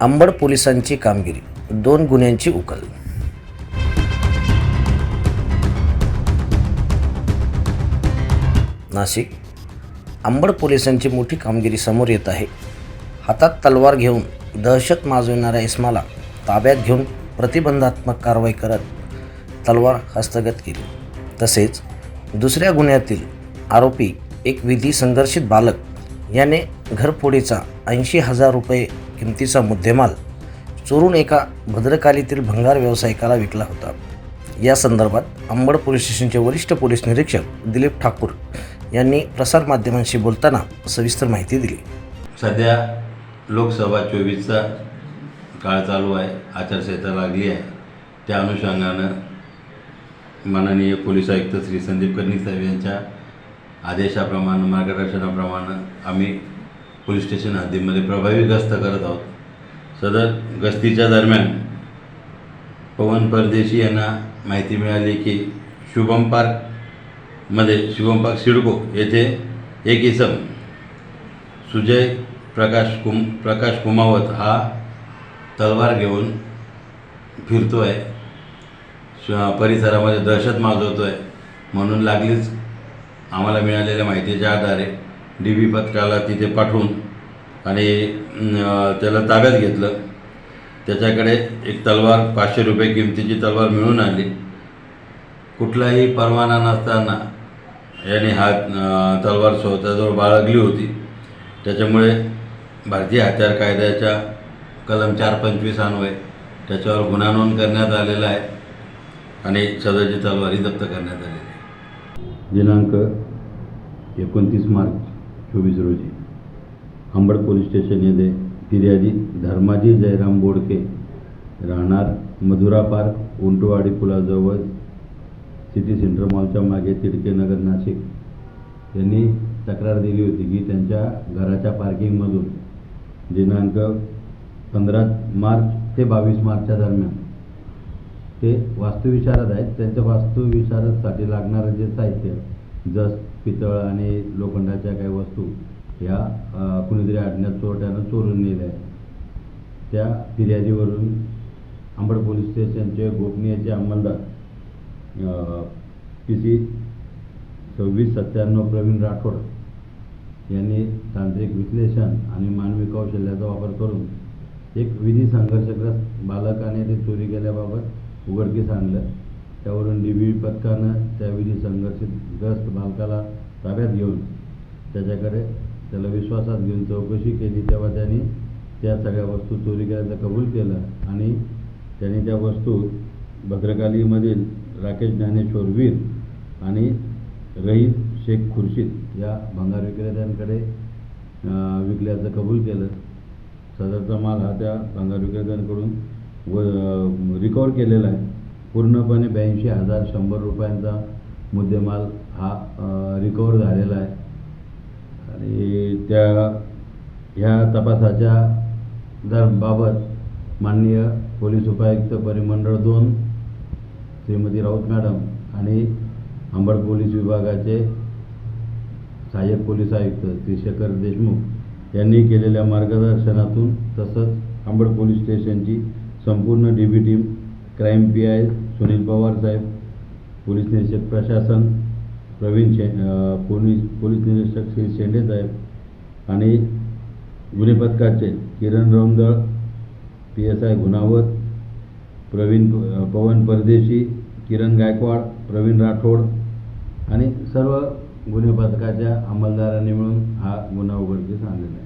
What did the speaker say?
अंबड पोलिसांची कामगिरी. दोन गुन्ह्यांची उकल. नाशिक. अंबड पोलिसांची मोठी कामगिरी समोर येत आहे. हातात तलवार घेऊन दहशत माजविणाऱ्या इस्माला ताब्यात घेऊन प्रतिबंधात्मक कारवाई करत तलवार हस्तगत केली. तसेच दुसऱ्या गुन्ह्यातील आरोपी एक विधी संघर्षित बालक याने घरफोडीचा ऐंशी हजार रुपये किमतीचा मुद्देमाल चोरून एका भद्रकालीतील भंगार व्यावसायिकाला विकला होता. या संदर्भात अंबड पोलीस स्टेशनचे वरिष्ठ पोलीस निरीक्षक दिलीप ठाकूर यांनी प्रसारमाध्यमांशी बोलताना सविस्तर माहिती दिली. सध्या लोकसभा चोवीसचा काळ चालू आहे आचारसंहिता लागली आहे. त्या अनुषंगानं माननीय पोलीस आयुक्त श्री संदीप कर्णिक साहेब यांच्या आदेशाप्रमाणे मार्गदर्शनाप्रमाणे आम्ही पोलीस स्टेशन हद्दीमध्ये प्रभावी गस्त करत आहोत. सदर गस्तीच्या दरम्यान पवन परदेशी यांना माहिती मिळाली की शुभम पार्कमध्ये शुभम पार्क सिडको येथे एक इसम सुजय प्रकाश कुम प्रकाश कुमावत हा तलवार घेऊन फिरतो आहे परिसरामध्ये दहशत माजवतो आहे म्हणून लागलीच आम्हाला मिळालेल्या माहितीच्या आधारे डी बी पथकाला तिथे पाठवून आणि त्याला ताब्यात घेतलं. त्याच्याकडे एक तलवार पाचशे रुपये किमतीची तलवार मिळून आली. कुठलाही परवाना नसताना याने हा तलवार स्वतःजवळ बाळगली होती. त्याच्यामुळे भारतीय हत्यार कायद्याच्या कलम चार पंचवीस अन्वय त्याच्यावर गुन्हा नोंद करण्यात आलेला आहे. आणि सदरची तलवारी जप्त करण्यात आलेली दिनांक एकोणतीस मार्च चोवीस रोजी अंबड पोलीस स्टेशन येथे फिर्यादी धर्माजी जयराम बोडके राहणार मधुरा पार्क उंटवाडी पुलाजवळ सिटी सेंटर मॉलच्या मागे तिडके नगर नाशिक. यांनी तक्रार दिली होती की त्यांच्या घराच्या पार्किंगमधून दिनांक पंधरा मार्च ते बावीस मार्चच्या दरम्यान ते वास्तुविशारद आहेत. त्यांच्या वास्तुविशारदसाठी लागणारं जे साहित्य जस पितळ आणि लोखंडाच्या काही वस्तू ह्या कुणीतरी आडण्यात चोरट्यानं चोरून नेल्या. आहेत त्या फिर्यादीवरून आंबड पोलीस स्टेशनचे गोपनीयचे अंमलदार पी सी सव्वीस सत्त्याण्णव प्रवीण राठोड यांनी तांत्रिक विश्लेषण आणि मानवी कौशल्याचा वापर करून एक विधी संघर्षग्रस्त बालकाने ते चोरी केल्याबाबत उघडकीस आणलं. त्यावरून डी बी पथकानं त्या विधी संघर्षग्रस्त बालकाला ताब्यात घेऊन त्याच्याकडे त्याला विश्वासात घेऊन चौकशी केली. तेव्हा त्यांनी त्या सगळ्या वस्तू चोरी केल्याचं कबूल केलं आणि त्यांनी त्या वस्तू भद्रकालीमधील राकेश ज्ञानेश्वर वीर आणि रहीम शेख खुर्शीद या भंगार विक्रेत्यांकडे विकल्याचं कबूल केलं. सदरचा माल हा त्या भंगार विक्रेत्यांकडून व रिकवर केलेला आहे. पूर्णपणे ब्याऐंशी हजार शंभर रुपयांचा मुद्देमाल हा रिकवर झालेला आहे. आणि त्या ह्या तपासाच्या दरबाबत माननीय पोलीस उपायुक्त परिमंडळ दोन श्रीमती राऊत मॅडम आणि अंबड पोलीस विभागाचे सहाय्यक पोलीस आयुक्त श्री शेखर देशमुख यांनी केलेल्या मार्गदर्शनातून तसंच अंबड पोलीस स्टेशनची संपूर्ण D B team crime P I Sunil Pawar Saheb police निरीक्षक प्रशासन प्रवीण शे पोलीस पोलीस निरीक्षक श्री शेंडे साहेब आणि गुन्हे पथकाचे Kiran Romdal P S I Gunawat Pravin Pawan Pardeshi Kiran Gaikwad Pravin Rathod आणि सर्व गुन्हे पथकाच्या अंमलदारांनी मिळून हा गुन्हा उघडकीस आणलेला आहे.